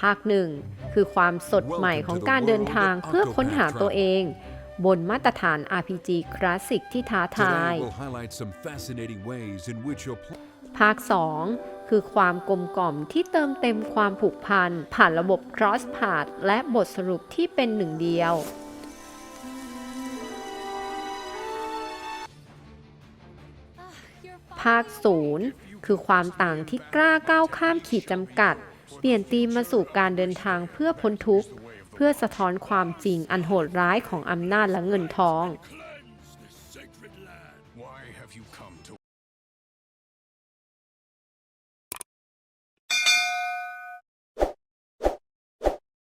ภาคหนึ่งคือความสดใหม่ของการเดินทางเพื่อค้นหาตัวเอง บนมาตรฐาน RPG คลาสสิกที่ท้าทาย Today we'll highlight some fascinating ways in which you'll pl- ภาค 2 คือความกลมกล่อมที่เติมเต็มความผูกพัน ผ่านระบบ cross path และบทสรุปที่เป็นหนึ่งเดียวภาค0คือความต่างที่กล้าก้าวข้ามขีดจำกัด เปลี่ยนธีมมาสู่การเดินทางเพื่อพ้นทุกข์ เพื่อสะท้อนความจริงอันโหดร้ายของอำนาจและเงินทอง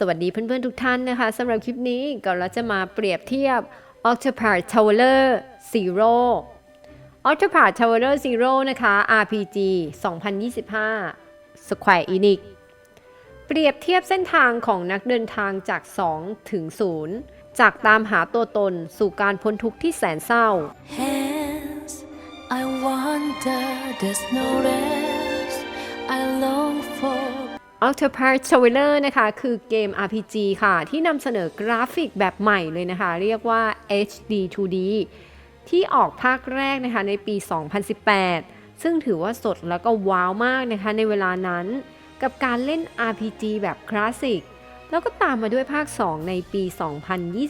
สวัสดีเพื่อนๆทุกท่านนะคะสำหรับคลิปนี้ก็เราจะมาเปรียบเทียบ Octopath Traveler Zero Octopath Traveler Zero นะคะ RPG 2025 Square Enix เปรียบเทียบเส้นทางของนักเดินทางจาก 2 ถึง 0 จากตามหาตัวตนสู่การพ้นทุกข์ที่แสนเศร้า Hands, I wonder, there's no rest. I long for Octopath Traveler นะคะ คือเกม RPG ค่ะ ที่นำเสนอกราฟิกแบบใหม่เลยนะคะ เรียกว่า HD 2D ที่ออกภาคแรกนะคะในปี 2018 ซึ่งถือว่าสดแล้วก็ว้าวมากนะคะในเวลานั้น กับการเล่น RPG แบบคลาสสิก แล้วก็ตามมาด้วยภาค 2 ในปี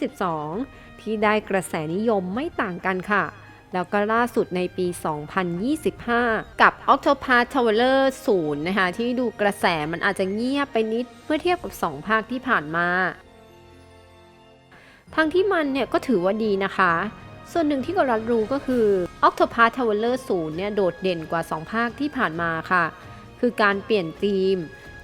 2022 ที่ได้กระแสนิยมไม่ต่างกันค่ะ แล้วก็ล่าสุดในปี 2025 กับ Octopath Traveler 0 นะคะ ที่ดูกระแสมันอาจจะเงียบไปนิดเมื่อเทียบกับ 2 ภาคที่ผ่านมาทางที่มันเนี่ยก็ถือว่าดีนะคะ ส่วนหนึ่งที่กรัดรู้ก็คือ Octopath Traveler 0 เนี่ยโดดเด่นกว่า 2 ภาคที่ผ่านมาค่ะ คือการเปลี่ยนธีม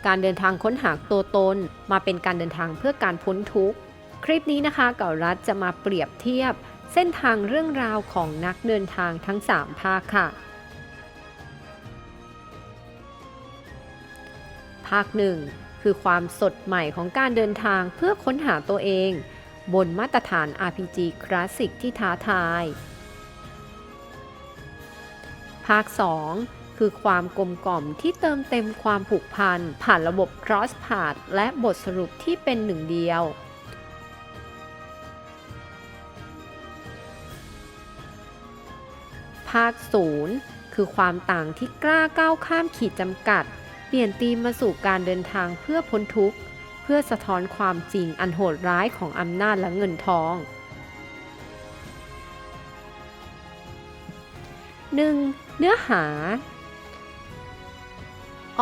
การเดินทางค้นหาตัวตน มาเป็นการเดินทางเพื่อการพ้นทุกข์ คลิปนี้นะคะเก่ารัฐจะมาเปรียบเทียบ เส้นทางเรื่องราวของนักเดินทางทั้ง 3 ภาคค่ะ ภาคหนึ่งคือความสดใหม่ของการเดินทางเพื่อค้นหาตัวเอง บนมาตรฐาน RPG คลาสสิกที่ท้าทาย ภาค 2 คือความกลมกล่อมที่เติมเต็มความผูกพัน ผ่านระบบ cross path และบทสรุปที่เป็นหนึ่งเดียว ภาค0คือความต่างที่กล้าก้าวข้ามขีดจำกัด เปลี่ยนธีมมาสู่การเดินทางเพื่อพ้นทุกข์ เพื่อสะท้อนความจริงอันโหดร้ายของอำนาจและเงินทอง 1. เนื้อหา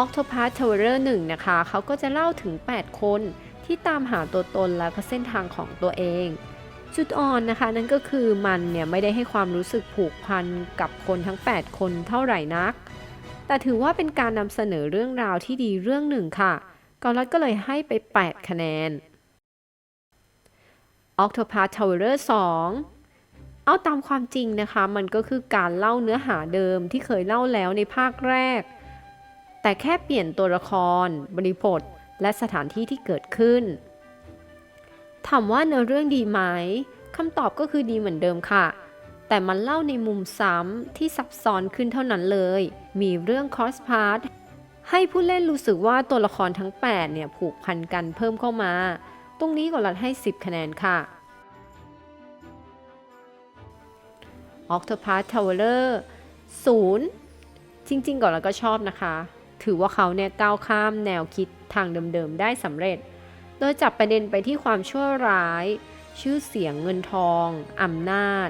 Octopath Traveler 1 นะคะ เขาก็จะเล่าถึง 8 คนที่ตามหาตัวตนและก็เส้นทางของตัวเอง จุดอ่อนนะคะ นั่นก็คือมันเนี่ยไม่ได้ให้ความรู้สึกผูกพันกับคนทั้ง 8 คนเท่าไหร่นัก แต่ถือว่าเป็นการนำเสนอเรื่องราวที่ดีเรื่องหนึ่งค่ะกอลัดก็เลยให้ไป 8 คะแนน Octopath Traveler 2 เอาตามความจริงนะคะ มันก็คือการเล่าเนื้อหาเดิมที่เคยเล่าแล้วในภาคแรก แต่แค่เปลี่ยนตัวละคร บริบท และสถานที่ที่เกิดขึ้น ถามว่าเนื้อเรื่องดีไหมคำตอบก็คือดีเหมือนเดิมค่ะ แต่มันเล่าในมุมซ้ำที่ซับซ้อนขึ้นเท่านั้นเลย มีเรื่อง cross path ให้ผู้เล่นรู้สึกว่าตัวละครทั้ง 8 เนี่ยผูกพันกันเพิ่มเข้ามา ตรงนี้ก็รัดให้ 10 คะแนนค่ะ Octopath Traveler 0 จริงๆ ก่อนเราก็ชอบนะคะ ถือว่าเขาเนี่ยก้าวข้ามแนวคิดทางเดิมๆ ได้สำเร็จ โดยจับประเด็นไปที่ความชั่วร้าย ชื่อเสียงเงินทองอำนาจ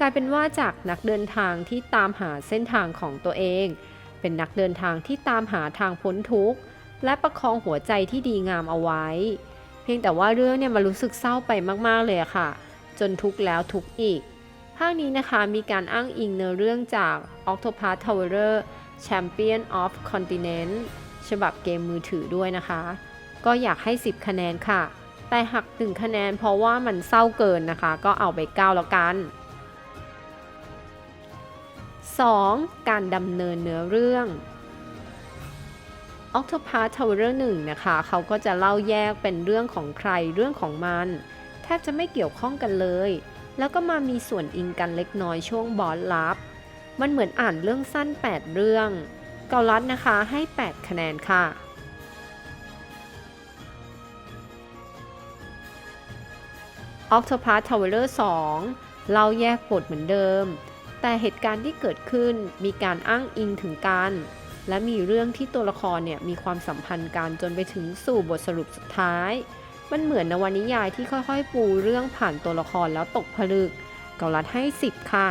กลายเป็นว่าจากนักเดินทางที่ตามหาเส้นทางของตัวเอง เป็นนักเดินทางที่ตามหาทางพ้นทุกข์ และประคองหัวใจที่ดีงามเอาไว้ เพียงแต่ว่าเรื่องเนี่ยมันรู้สึกเศร้าไปมากๆเลยค่ะ จนทุกข์แล้วทุกข์อีก ภาคนี้นะคะมีการอ้างอิงเนื้อเรื่องจาก Octopath Traveler Champion of Continent ฉบับเกมมือถือด้วยนะคะ ก็อยากให้ 10 คะแนนค่ะ แต่หัก 1 คะแนนเพราะว่ามันเศร้าเกินนะคะ ก็เอาไป 9 แล้วกัน 2. การดำเนินเนื้อเรื่อง Octopath Traveler 1 นะคะ เขาก็จะเล่าแยกเป็นเรื่องของใครเรื่องของมัน แทบจะไม่เกี่ยวข้องกันเลย แล้วก็มามีส่วนอิงกันเล็กน้อยช่วงบอสลับ มันเหมือนอ่านเรื่องสั้น 8 เรื่อง เกาลัดนะคะให้ 8 คะแนนค่ะ Octopath Traveler 2เราแยกบทเหมือนเดิม แต่เหตุการณ์ที่เกิดขึ้นมีการอ้างอิงถึงกัน และมีเรื่องที่ตัวละครเนี่ยมีความสัมพันธ์กันจนไปถึงสู่บทสรุปสุดท้าย มันเหมือนนวนิยายที่ค่อยๆ ปูเรื่องผ่านตัวละครแล้วตกผลึก เกาลัดให้ 10 ค่ะ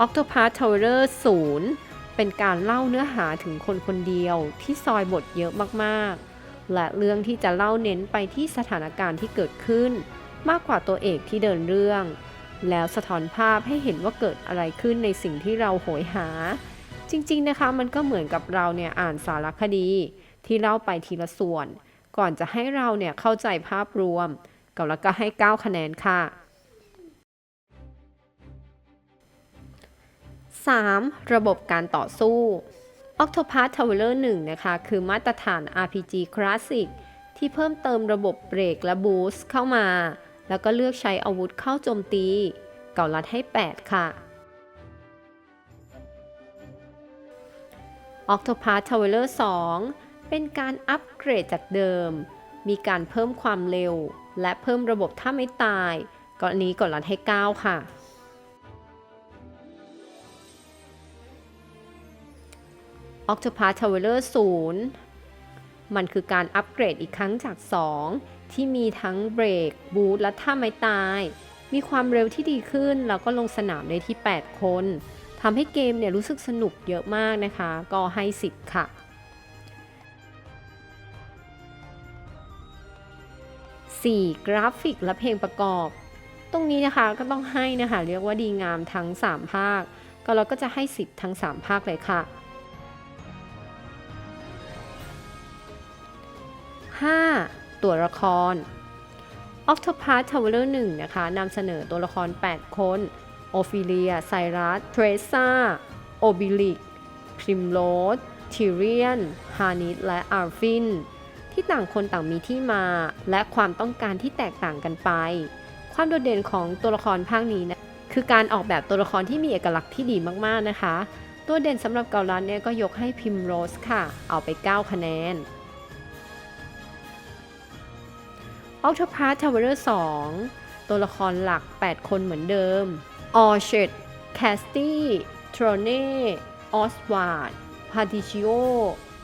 อ Octopath Traveler 0 เป็นการเล่าเนื้อหาถึงคนคนเดียวที่ซอยบทเยอะมากๆ และเรื่องที่จะเล่าเน้นไปที่สถานการณ์ที่เกิดขึ้น มากกว่าตัวเอกที่เดินเรื่อง แล้วสะท้อนภาพให้เห็นว่าเกิดอะไรขึ้นในสิ่งที่เราโหยหา จริงๆนะคะมันก็เหมือนกับเราเนี่ยอ่านสารคดี ที่เล่าไปทีละส่วน ก่อนจะให้เราเนี่ยเข้าใจภาพรวมก็แล้วก็ให้ 9 คะแนนค่ะ 3. ระบบการต่อสู้ Octopath Traveler 1 นะคะ คือมาตรฐาน RPG Classic ที่เพิ่มเติมระบบเบรกและบูสต์เข้ามา แล้วก็เลือกใช้อาวุธเข้าโจมตี เก่าลัดให้ 8 ค่ะ Octopath Traveler 2 เป็นการอัปเกรดจากเดิม มีการเพิ่มความเร็ว และเพิ่มระบบถ้าไม่ตายกรณีกดลัดให้ 9 ค่ะ Octopath Traveler 0 มันคือการอัปเกรดอีกครั้งจาก 2 ที่มีทั้งเบรกบูทและท่าไม้ตาย มีความเร็วที่ดีขึ้น แล้วก็ลงสนามได้ที่ 8 คนทำให้เกมเนี่ยรู้สึกสนุกเยอะมากนะคะ ก็ให้ 10 ค่ะ 4. กราฟิกและเพลงประกอบ ตรงนี้นะคะก็ต้องให้นะคะ เรียกว่าดีงามทั้ง 3 ภาค ก็เราก็จะให้ 10 ทั้ง 3 ภาคเลยค่ะ 5. ตัวละคร Octopath Traveler 1 นะคะนำเสนอตัวละคร 8 คน โอฟิเลีย ไซรัส เทรซ่า โอบิลิก พริมโรสทิเรียน ฮานิสและอาร์ฟิน ที่ต่างคนต่างมีที่มา และความต้องการที่แตกต่างกันไป ความโดดเด่นของตัวละครภาคนี้นะคือการออกแบบตัวละครที่มีเอกลักษณ์ที่ดีมากๆนะคะ ตัวเด่นสำหรับเกาลันเนี่ยก็ยกให้พิมโรสค่ะ เอาไป 9 คะแนน Octopath Traveler 2 ตัวละครหลัก 8 คนเหมือนเดิม ออร์เชดแคสตี้ทรอเน่ ออสวาร์ดพาติชิโอ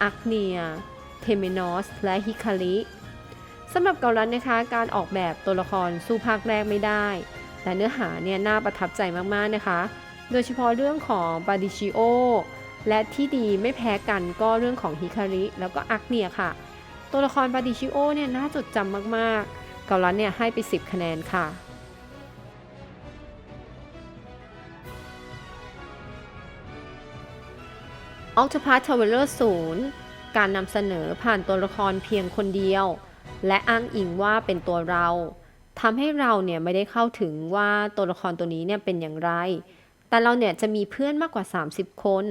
อักเนีย เทเมนอส และฮิคาริสำหรับเกาลันนะคะ การออกแบบตัวละครสู้ภาคแรกไม่ได้ แต่เนื้อหาเนี่ยน่าประทับใจมากๆนะคะ โดยเฉพาะเรื่องของปาดิชิโอ และที่ดีไม่แพ้กันก็เรื่องของฮิคาริ แล้วก็อักเนียค่ะ ตัวละครปาดิชิโอเนี่ยน่าจดจำมากๆ เกาลันเนี่ยให้ไป 10 คะแนนค่ะ Octopath Traveler 0 การนำเสนอผ่านตัวละครเพียงคนเดียว และอ้างอิงว่าเป็นตัวเราทำให้เราเนี่ยไม่ได้เข้าถึงว่าตัวละครตัวนี้เนี่ยเป็นอย่างไร แต่เราเนี่ยจะมีเพื่อนมากกว่า 30 คน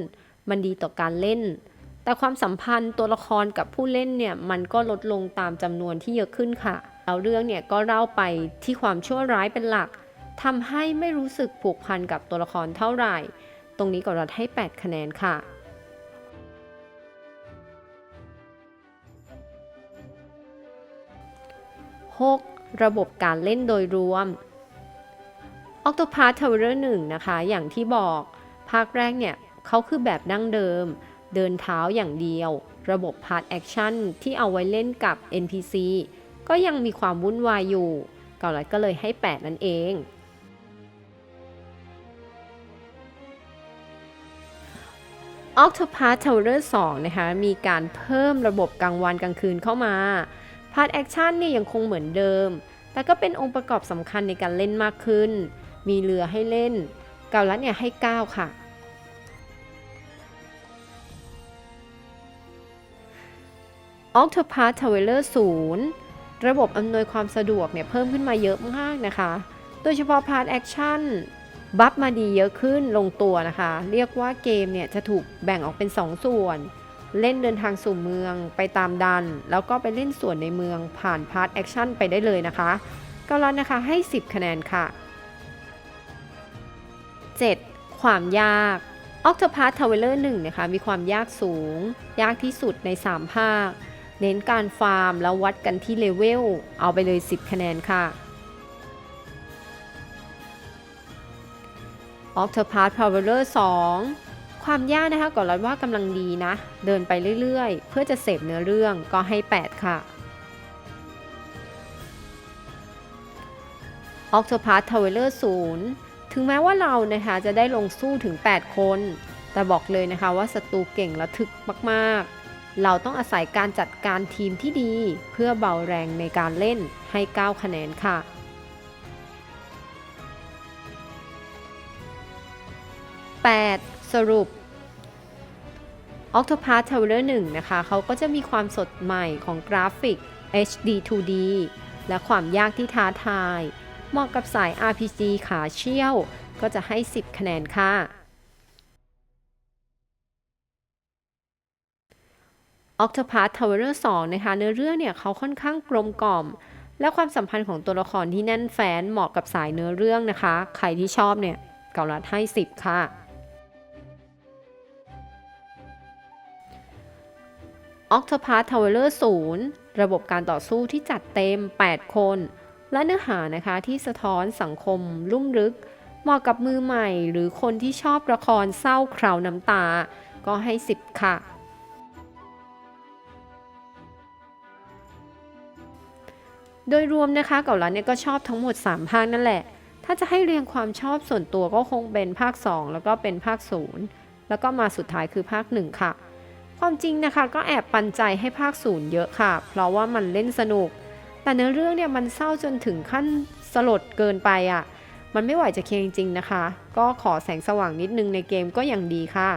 มันดีต่อการเล่น แต่ความสัมพันธ์ตัวละครกับผู้เล่นเนี่ยมันก็ลดลงตามจำนวนที่เยอะขึ้นค่ะ แล้วเรื่องเนี่ยก็เล่าไปที่ความชั่วร้ายเป็นหลักทำให้ไม่รู้สึกผูกพันกับตัวละครเท่าไหร่ ตรงนี้ก็รัดให้ 8 คะแนนค่ะ 6. ระบบการเล่นโดยรวม Octopath Traveler 1 นะคะ อย่างที่บอก ภาคแรกเนี่ยเขาคือแบบดั้งเดิม เดินเท้าอย่างเดียว ระบบพาร์ทแอคชั่นที่เอาไว้เล่นกับ NPC ก็ยังมีความวุ่นวายอยู่ เกาลัดก็เลยให้ 8 นั่นเองออ Octopath Traveler 2 นะคะ มีการเพิ่มระบบกลางวันกลางคืนเข้ามา พาร์ทแอคชั่นนี่ยังคงเหมือนเดิม แต่ก็เป็นองค์ประกอบสำคัญในการเล่นมากขึ้น มีเรือให้เล่น เกาลัดเนี่ยให้ 9 ค่ะอ Octopath ลอร์ศูนย์ ระบบอำนวยความสะดวกเนี่ยเพิ่มขึ้นมาเยอะมากนะคะ โดยเฉพาะพาร์ทแอคชั่นบัฟมาดีเยอะขึ้นลงตัวนะคะ เรียกว่าเกมเนี่ยจะถูกแบ่งออกเป็น 2 ส่วน เล่นเดินทางสู่เมืองไปตามดัน แล้วก็ไปเล่นส่วนในเมืองผ่านพาร์ทแอคชั่นไปได้เลยนะคะก็รันนะคะให้ 10 คะแนนค่ะ 7. ความยาก Octopath Traveler 1นะคะมีความยากสูง ยากที่สุดใน 3 ภาค เน้นการฟาร์มแล้ววัดกันที่เลเวล เอาไปเลย 10 คะแนนค่ะ Octopath Traveler 2 ความยากนะคะก่อนรัดว่ากำลังดีนะ เดินไปเรื่อยๆ เพื่อจะเสพเนื้อเรื่องก็ให้ 8 ค่ะ Octopath Traveler 0 ถึงแม้ว่าเรานะคะจะได้ลงสู้ถึง 8 คน แต่บอกเลยนะคะว่าศัตรูเก่งและถึกมากๆ เราต้องอาศัยการจัดการทีมที่ดี เพื่อเบาแรงในการเล่นให้9คะแนนค่ะ 8. สรุป Octopath Traveler 1 นะคะ เขาก็จะมีความสดใหม่ของกราฟิก HD 2D และความยากที่ท้าทาย เหมาะกับสาย RPG ขาเชี่ยว ก็จะให้ 10 คะแนนค่ะ Octopath Traveler 2 นะคะ เนื้อเรื่องเนี่ยเขาค่อนข้างกลมกล่อม และความสัมพันธ์ของตัวละครที่แน่นแฟนเหมาะกับสายเนื้อเรื่องนะคะ ใครที่ชอบเนี่ยเกาลัดให้ 10 ค่ะ Octopath Traveler 0 ระบบการต่อสู้ที่จัดเต็ม 8 คน และเนื้อหานะคะที่สะท้อนสังคมลุ่มลึก เหมาะกับมือใหม่ หรือคนที่ชอบละครเศร้าคราวน้ำตา ก็ให้ 10 ค่ะ โดยรวมนะคะเก่าลันเนี่ยก็ชอบทั้งหมด 3 ภาคนั่นแหละ ถ้าจะให้เรียงความชอบส่วนตัวก็คงเป็นภาค 2 แล้วก็เป็นภาค 0 แล้วก็มาสุดท้ายคือภาค 1 ค่ะ ความจริงนะคะก็แอบปันใจให้ภาค 0 เยอะค่ะ เพราะว่ามันเล่นสนุก แต่เนื้อเรื่องเนี่ยมันเศร้าจนถึงขั้นสลดเกินไปอะ่ะ มันไม่ไหวจะเคียร์จริงๆนะคะ ก็ขอแสงสว่างนิดนึงในเกมก็ยังดีค่ะ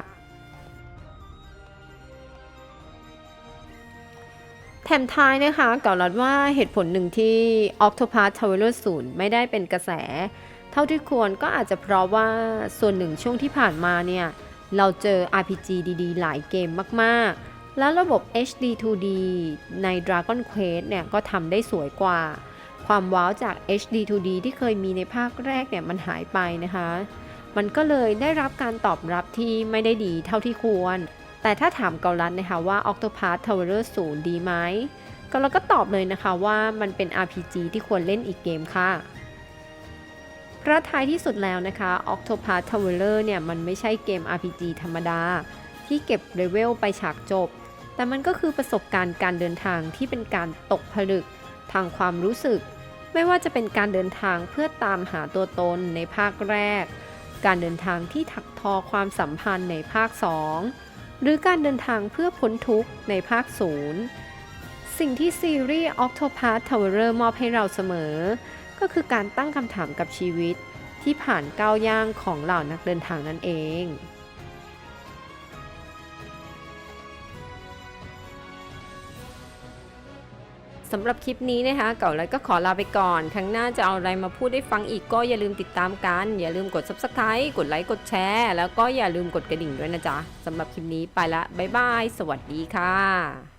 แถมท้ายนะคะเก่าลัดว่าเหตุผลหนึ่งที่ Octopath Traveler 0 ไม่ได้เป็นกระแส เท่าที่ควรก็อาจจะเพราะว่าส่วนหนึ่งช่วงที่ผ่านมาเนี่ย เราเจอ RPG ดีๆ หลายเกมมากๆ แล้วระบบ HD 2D ใน Dragon Quest เนี่ยก็ทำได้สวยกว่า ความว้าวจาก HD 2D ที่เคยมีในภาคแรกเนี่ยมันหายไปนะคะ มันก็เลยได้รับการตอบรับที่ไม่ได้ดีเท่าที่ควร แต่ถ้าถามเกาลัดนะคะว่า Octopath Traveler 0 ดีไหมเกาลัดก็ตอบเลยนะคะว่ามันเป็น RPG ที่ควรเล่นอีกเกมค่ะพระท้ายที่สุดแล้วนะคะ Octopath Traveler เนี่ยมันไม่ใช่เกม RPG ธรรมดา ที่เก็บเลเวลไปฉากจบ แต่มันก็คือประสบการณ์การเดินทางที่เป็นการตกผลึกทางความรู้สึก ไม่ว่าจะเป็นการเดินทางเพื่อตามหาตัวตนในภาคแรก การเดินทางที่ถักทอความสัมพันธ์ในภาค 2 หรือการเดินทางเพื่อพ้นทุกข์ในภาคศูนย์ สิ่งที่ซีรีส์ Octopath Traveler มอบให้เราเสมอ ก็คือการตั้งคำถามกับชีวิตที่ผ่านก้าวย่างของเหล่านักเดินทางนั่นเอง สำหรับคลิปนี้นะคะเก่าแล้วก็ขอลาไปก่อนครั้งหน้าจะเอาอะไรมาพูดให้ฟังอีกก็อย่าลืมติดตามกัน อย่าลืมกด Subscribe กดไลค์กดแชร์ แล้วก็อย่าลืมกดกระดิ่งด้วยนะจ๊ะสำหรับคลิปนี้ไปละบ๊ายบาย สวัสดีค่ะ